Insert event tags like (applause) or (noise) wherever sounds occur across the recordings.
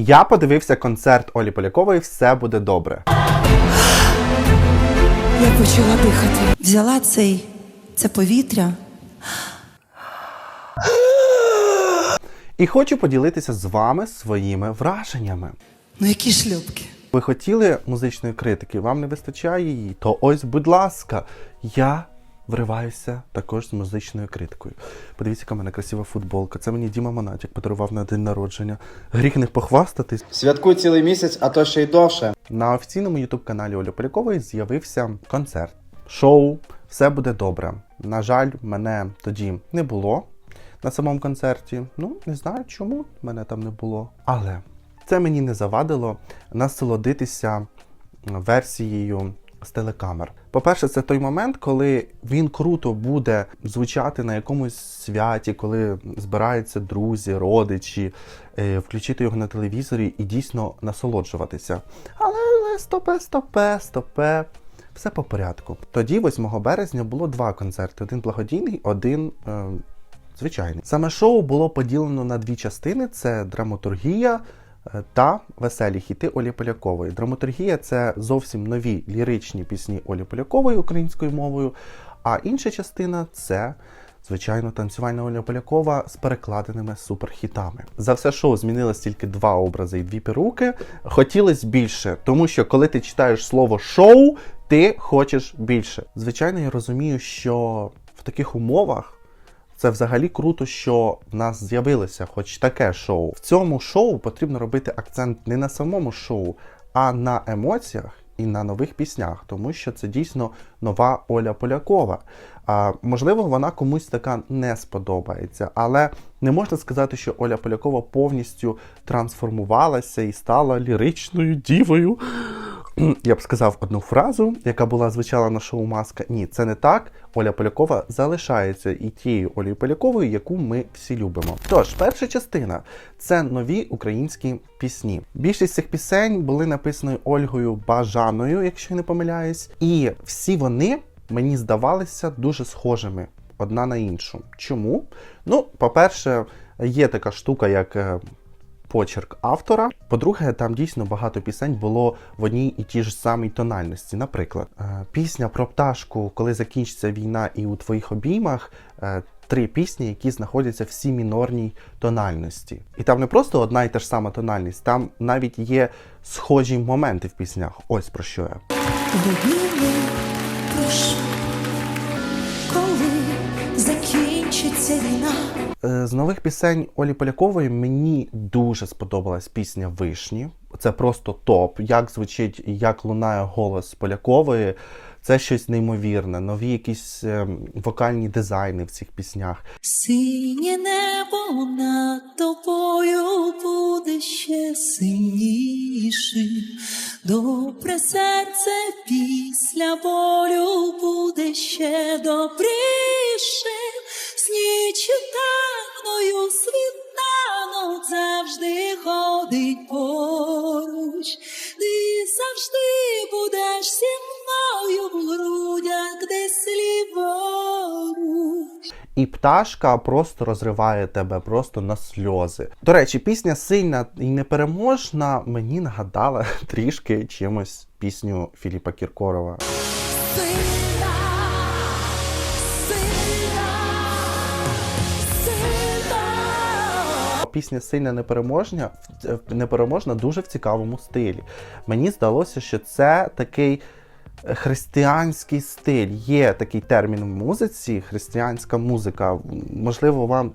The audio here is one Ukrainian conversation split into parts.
Я подивився концерт Олі Полякової Все буде добре. Я почала дихати. Взяла цей, це повітря. І хочу поділитися з вами своїми враженнями. Ну які шлюбки. Ви хотіли музичної критики, вам не вистачає її, то ось, будь ласка, я вриваюся також з музичною критикою. Подивіться, яка в мене красива футболка. Це мені Діма Монатік подарував на день народження. Гріх не похвастатись. Святкуй цілий місяць, а то ще й довше. На офіційному ютуб-каналі Олі Полякової з'явився концерт, шоу Все буде добре. На жаль, мене тоді не було на самому концерті. Ну, не знаю, чому мене там не було. Але це мені не завадило насолодитися версією з телекамер. По-перше, це той момент, коли він круто буде звучати на якомусь святі, коли збираються друзі, родичі, е, включити його на телевізорі і дійсно насолоджуватися. Але, стопе, стопе, стопе. Все по порядку. Тоді, 8 березня, було два концерти: один благодійний, один е, звичайний. Саме шоу було поділено на дві частини: це драматургія та веселі хіти Олі Полякової. Драматургія це зовсім нові ліричні пісні Олі Полякової українською мовою. А інша частина це. Звичайно, танцювальна Оля Полякова з перекладеними суперхітами. За все шоу змінилось тільки два образи і дві перуки. Хотілося більше, тому що коли ти читаєш слово шоу, ти хочеш більше. Звичайно, я розумію, що в таких умовах це взагалі круто, що в нас з'явилося хоч таке шоу. В цьому шоу потрібно робити акцент не на самому шоу, а на емоціях і на нових піснях, тому що це дійсно нова Оля Полякова. А, можливо, вона комусь така не сподобається, але не можна сказати, що Оля Полякова повністю трансформувалася і стала ліричною дівою. (clears throat) Я б сказав одну фразу, яка була звучала на шоу Маска. Ні, це не так. Оля Полякова залишається і тією Олею Поляковою, яку ми всі любимо. Тож, перша частина це нові українські пісні. Більшість цих пісень були написані Ольгою Бажаною, якщо я не помиляюсь, і всі вони мені здавалися дуже схожими одна на іншу. Чому? Ну, по-перше, є така штука, як. Почерк автора. По-друге, там дійсно багато пісень було в одній і тій ж самій тональності. Наприклад, е, пісня про пташку, коли закінчиться війна і у твоїх обіймах. е, Три пісні, які знаходяться в сі мінорній тональності. І там не просто одна і та ж сама тональність, там навіть є схожі моменти в піснях. Ось про що я. З нових пісень Олі Полякової мені дуже сподобалась пісня Вишні. Це просто топ. Як звучить, як лунає голос Полякової. Це щось неймовірне, нові якісь ем, вокальні дизайни в цих піснях. Синє небо над тобою буде ще синішим. Добре серце після болю буде ще добрішим. З нічю таною світанок завжди ходить поруч. Ти завжди будеш зі мною в грудях десь ліворуч. І пташка просто розриває тебе просто на сльози. До речі, пісня сильна і непереможна мені нагадала (laughs) трішки чимось пісню Філіпа Кіркорова. Пісня сильна непереможна, непереможна дуже в цікавому стилі. Мені здалося, що це такий е, християнський стиль. Є такий термін в музиці, християнська музика. Можливо, вам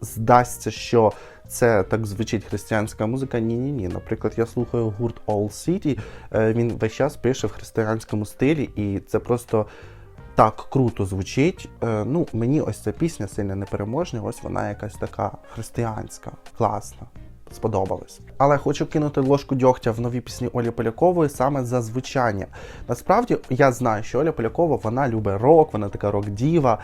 здасться, що це так звучить християнська музика. Ні, ні, ні. Наприклад, я слухаю гурт All City. е, Він весь час пише в християнському стилі, і це просто так круто звучить. Е, Ну, мені ось ця пісня сильно непереможна. Ось вона якась така християнська, класна. Сподобалось. Але хочу кинути ложку дьогтя в нові пісні Олі Полякової саме за звучання. Насправді я знаю, що Оля Полякова вона любить рок, вона така рок-діва.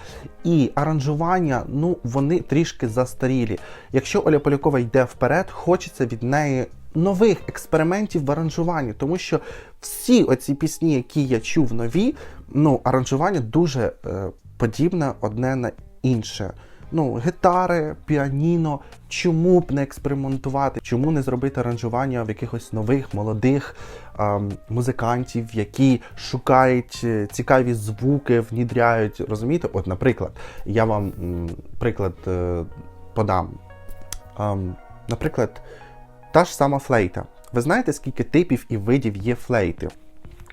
І аранжування, ну, вони трішки застарілі. Якщо Оля Полякова йде вперед, хочеться від неї нових експериментів в аранжуванні, тому що всі оці пісні, які я чув нові, ну, аранжування дуже е, подібне одне на інше. ну, гітари, піаніно. Чому б не експериментувати? Чому не зробити аранжування в якихось нових молодих ем, музикантів, які шукають е, цікаві звуки, внідряють? Розумієте? От, наприклад, я вам м, приклад е, подам. Ем, наприклад, та ж сама флейта. Ви знаєте, скільки типів і видів є флейти?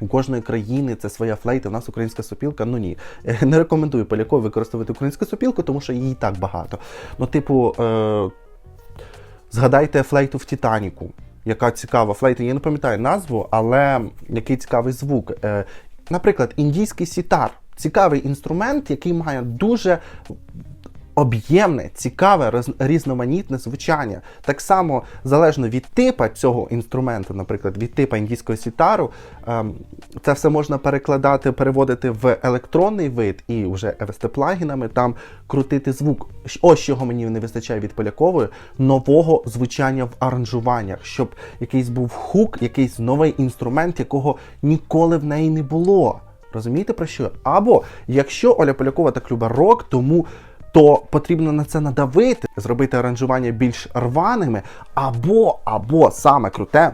У кожної країни це своя флейта, у нас українська сопілка. Ну ні. (laughs) Не рекомендую полякові використовувати українську сопілку, тому що її так багато. Ну, типу, е- згадайте флейту в Титаніку. Яка цікава флейта, я не пам'ятаю назву, але який цікавий звук. Е, наприклад, індійський сітар. Цікавий інструмент, який має дуже об'ємне, цікаве, роз- різноманітне звучання. Так само, залежно від типа цього інструменту, наприклад, від типа індійського сітару, ем, це все можна перекладати, переводити в електронний вид і вже EVST-плагінами там крутити звук. Ось чого мені не вистачає від полякової нового звучання в аранжуваннях, щоб якийсь був хук, якийсь новий інструмент, якого ніколи в неї не було. Розумієте про що? Або якщо Оля Полякова так любить рок, тому то потрібно на це надавити, зробити аранжування більш рваними, або, або саме круте,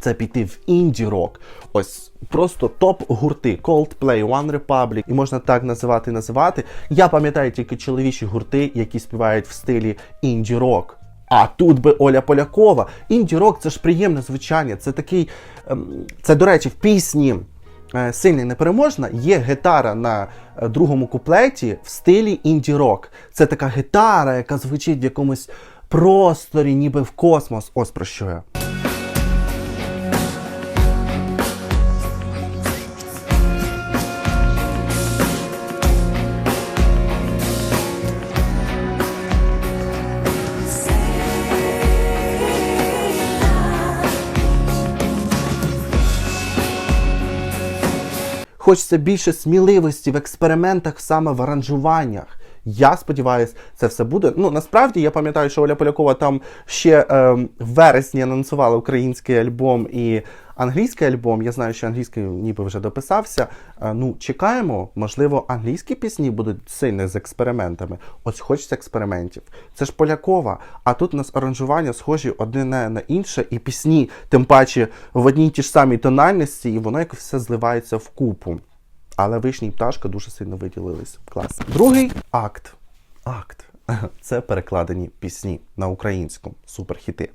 це піти в інді-рок. Ось просто топ-гурти Coldplay, One Republic, і можна так називати називати. Я пам'ятаю тільки чоловічі гурти, які співають в стилі інді-рок. А тут би Оля Полякова. Інді-рок це ж приємне звучання. Це такий. ем, Це, до речі, в пісні Сильна і непереможна є гітара на е, другому куплеті в стилі інді-рок. Це така гітара, яка звучить в якомусь просторі, ніби в космос. Ось про що я. Хочеться більше сміливості в експериментах саме в аранжуваннях. Я сподіваюся, це все буде. Ну насправді я пам'ятаю, що Оля Полякова там ще е, в вересні анонсувала український альбом і англійський альбом. Я знаю, що англійський ніби вже дописався. Е, ну, чекаємо, можливо, англійські пісні будуть сильні з експериментами. Ось хочеться експериментів. Це ж Полякова. А тут у нас аранжування схожі одне на інше, і пісні, тим паче в одній ті ж самій тональності, і воно якось все зливається в купу. Але вишні і пташка дуже сильно виділились. Клас. Другий акт. Акт. (laughs) Це перекладені пісні на українську. Суперхіти.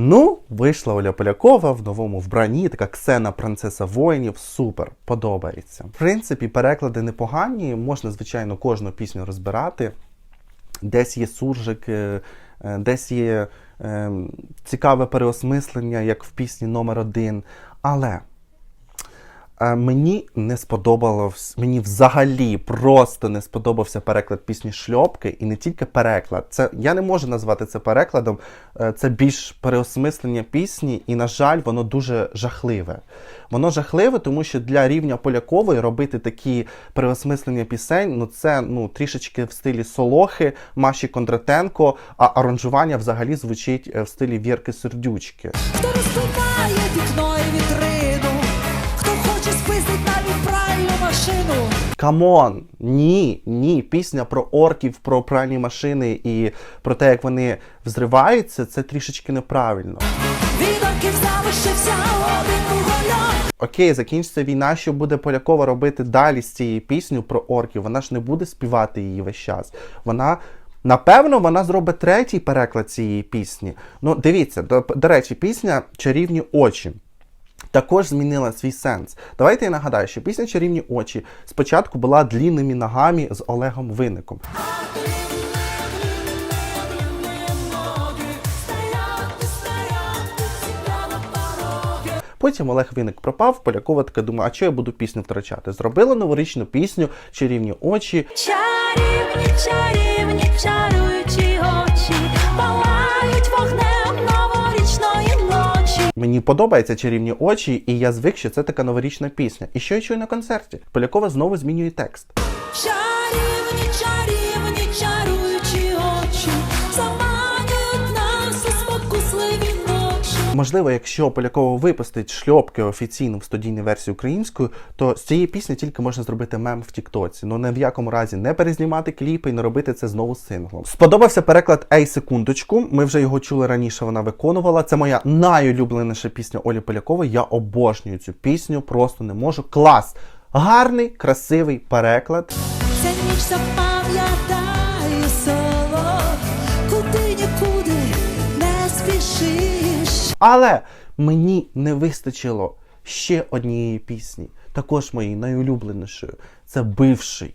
Ну, вийшла Оля Полякова в новому вбранні, така Ксена принцеса воїнів. Супер, подобається. В принципі, переклади непогані. Можна, звичайно, кожну пісню розбирати. Десь є суржик, е, е, десь є е, цікаве переосмислення, як в пісні номер один. Але Мені не сподобалось, мені взагалі просто не сподобався переклад пісні Шльопки, і не тільки переклад. Це я не можу назвати це перекладом. е, Це більш переосмислення пісні, і, на жаль, воно дуже жахливе. Воно жахливе, тому що для рівня Полякової робити такі переосмислення пісень, ну це ну трішечки в стилі Солохи, Маші Кондратенко, а аранжування взагалі звучить е, в стилі Вірки Сердючки. Хто Камон! Ні, ні. Пісня про орків, про пральні машини і про те, як вони взриваються, це трішечки неправильно. Від орків залишився один. Окей, закінчиться війна, що буде Полякова робити далі з цією піснею про орків. Вона ж не буде співати її весь час. Вона. Напевно, вона зробить третій переклад цієї пісні. Ну, дивіться, до, до речі, пісня Чарівні очі. Також змінила свій сенс. Давайте я нагадаю, що пісня Чарівні очі спочатку була длінними ногами з Олегом Винником. Потім Олег Винник пропав, Полякова така думає, а що я буду пісню втрачати? Зробила новорічну пісню Чарівні очі. Чарівні, чарівні, чаруючі Мені подобаються чарівні очі, і я звик, що це така новорічна пісня. І що я чую на концерті? Полякова знову змінює текст. Чарівні, чарівні, Можливо, якщо Полякова випустить шльопки офіційно в студійній версії українською, то з цієї пісні тільки можна зробити мем в Тіктоці. Ну не в якому разі не перезнімати кліпи і не робити це знову синглом. Сподобався переклад Ей секундочку. Ми вже його чули раніше. Вона виконувала. Це моя найулюбленіша пісня Олі Полякової. Я обожнюю цю пісню, просто не можу. Клас! Гарний, красивий переклад. Ця ніч запам'ятаю Але мені не вистачило ще однієї пісні, також моєї найулюбленішої. Це бивший.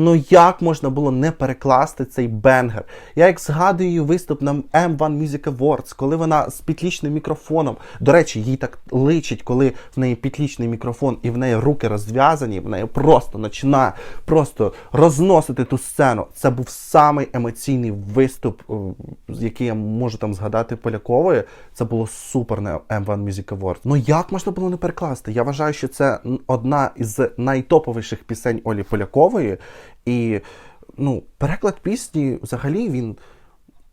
Ну як можна було не перекласти цей бенгер? Я як згадую виступ на M1 Music Awards, коли вона з петлічним мікрофоном. До речі, їй так личить, коли в неї петлічний мікрофон і в неї руки розв'язані, в неї просто починає просто розносити ту сцену. Це був самий емоційний виступ, е, який я можу там згадати Полякової. Це було супер на M1 Music Awards. Ну як можна було не перекласти? Я вважаю, що це одна із найтоповіших пісень Олі Полякової. І ну, переклад пісні взагалі він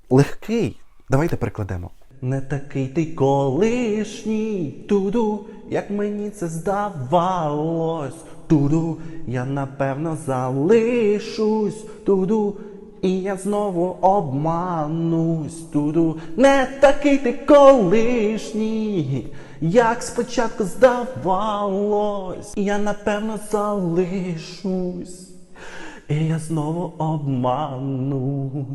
легкий. Давайте перекладемо. Не такий ти колишній, туду, як мені це здавалось, туду, я напевно залишусь, туду, і я знову обманусь, туду, не такий ти колишній, як спочатку здавалось, я напевно залишусь. І я знову обманусь.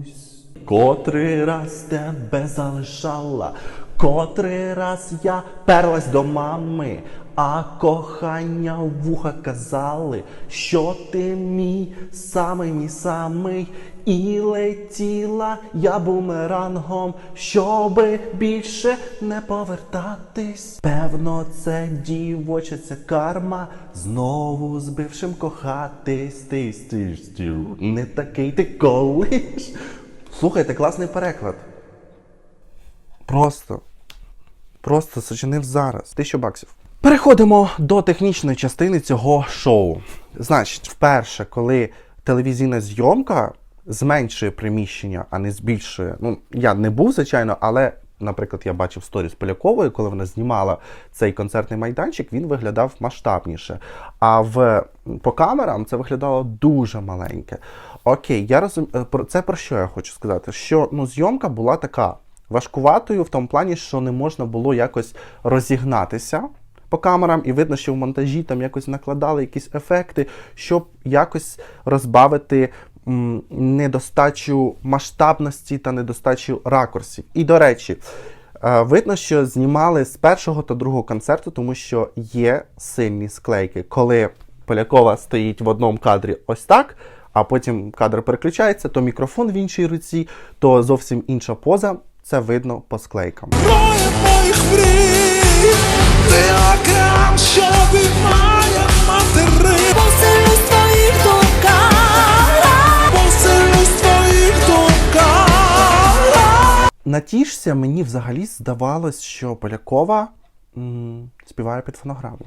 Котрий раз тебе залишала, котрий раз я перлась до мами, а кохання в вуха казали, що ти мій самий мій самий, і летіла я бумерангом, щоби більше не повертатись. Певно, це дівочиця карма, знову з кохатись. Ти стиш, стю, не такий ти колиш. Слухайте, класний переклад. Просто. Просто сочинив зараз. Тисячу баксів. Переходимо до технічної частини цього шоу. Значить, вперше, коли телевізійна зйомка зменшує приміщення, а не збільшує. Ну, я не був, звичайно, але, наприклад, я бачив сторіс Полякової, коли вона знімала цей концертний майданчик, він виглядав масштабніше. А в, по камерам це виглядало дуже маленьке. Окей, я розумію, це про що я хочу сказати? Що ну, зйомка була така важкуватою в тому плані, що не можна було якось розігнатися по камерам, і видно, що в монтажі там якось накладали якісь ефекти, щоб якось розбавити м, недостачу масштабності та недостачу ракурсів. І до речі, е, видно, що знімали з першого та другого концерту, тому що є сильні склейки, коли Полякова стоїть в одному кадрі ось так. А потім кадр переключається, то мікрофон в іншій руці, то зовсім інша поза. Це видно по склейкам. Думках. Натішся, мені взагалі здавалось, що Полякова м, співає під фонограму.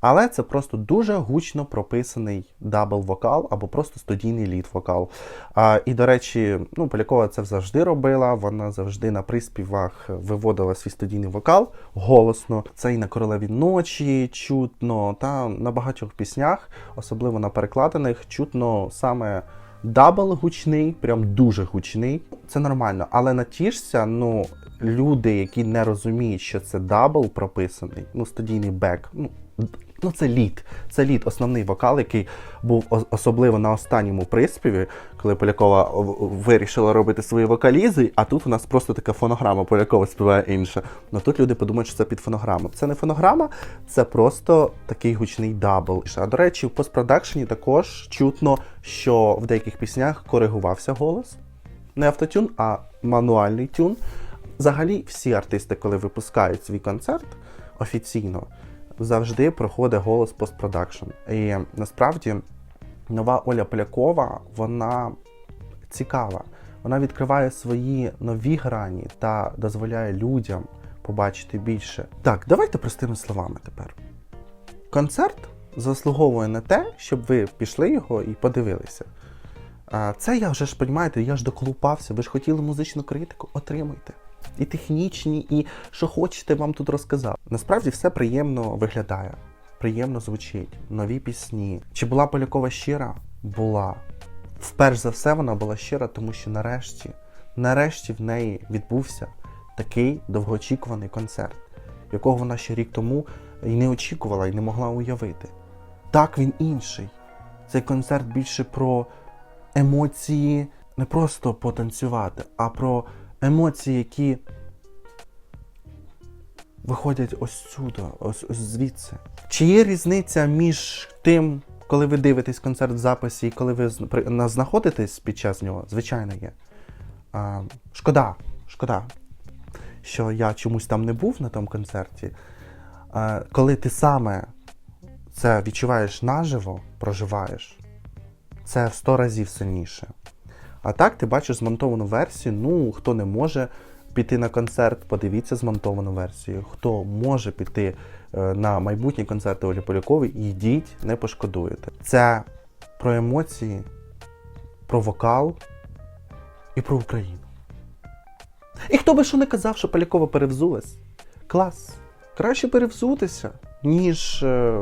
Але це просто дуже гучно прописаний дабл-вокал або просто студійний лід-вокал. А, і, до речі, ну, Полякова це завжди робила. Вона завжди на приспівах виводила свій студійний вокал голосно. Це і на королеві ночі чутно, та на багатьох піснях, особливо на перекладених, чутно саме дабл гучний, прям дуже гучний. Це нормально. Але натішся, ну, люди, які не розуміють, що це дабл прописаний, ну, студійний бек, ну. Ну, це лід. Це лід, основний вокал, який був особливо на останньому приспіві, коли Полякова вирішила робити свої вокалізи, а тут у нас просто така фонограма, Полякова співає інше. Ну тут люди подумають, що це під фонограму. Це не фонограма, це просто такий гучний дабл. А до речі, в постпродакшені також чутно, що в деяких піснях коригувався голос. Не автотюн, а мануальний тюн. Взагалі, всі артисти, коли випускають свій концерт офіційно, завжди проходить голос постпродакшн. І насправді нова Оля Полякова, вона цікава. Вона відкриває свої нові грані та дозволяє людям побачити більше. Так, давайте простими словами тепер. Концерт заслуговує на те, щоб ви пішли його і подивилися. Це я вже ж розумієте, я ж доколупався, ви ж хотіли музичну критику, отримуйте. І технічні, і що хочете, вам тут розказав. Насправді все приємно виглядає, приємно звучить, нові пісні. Чи була Полякова щира? Була. Вперш за все вона була щира, тому що нарешті, нарешті в неї відбувся такий довгоочікуваний концерт, якого вона ще рік тому і не очікувала, і не могла уявити. Так він інший. Цей концерт більше про емоції, не просто потанцювати, а про емоції, які виходять ось сюди, ось, ось звідси. Чи є різниця між тим, коли ви дивитесь концерт в записі і коли ви знаходитесь під час нього? Звичайно, є. А, шкода, шкода, що я чомусь там не був на тому концерті. А, коли ти саме це відчуваєш наживо, проживаєш, це в 100 разів сильніше. А так ти бачиш змонтовану версію. Ну, хто не може піти на концерт, подивіться змонтовану версію. Хто може піти е, на майбутні концерти Олі Полякової, йдіть, не пошкодуєте. Це про емоції, про вокал і про Україну. І хто би що не казав, що Полякова перевзулась. Клас. Краще перевзутися, ніж е,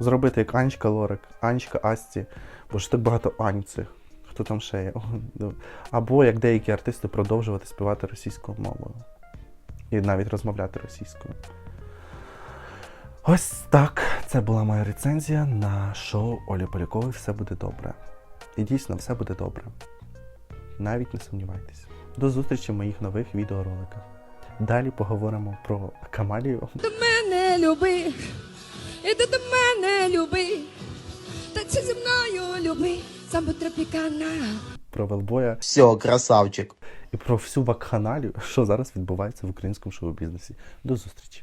зробити як Анечка Лорак, Анечка Асті, бо ж так багато Ань цих. Хто там ще є? Або як деякі артисти продовжувати співати російською мовою. І навіть розмовляти російською. Ось так. Це була моя рецензія на шоу Олі Полякової Все буде добре. І дійсно все буде добре. Навіть не сумнівайтеся. До зустрічі в моїх нових відеороликах. Далі поговоримо про Камалію. до мене люби, іди до мене люби, танці зі мною люби, самбо тропікана. про Велбоя Все, красавчик. і про всю вакханалію, що зараз відбувається в українському шоу-бізнесі. До зустрічі!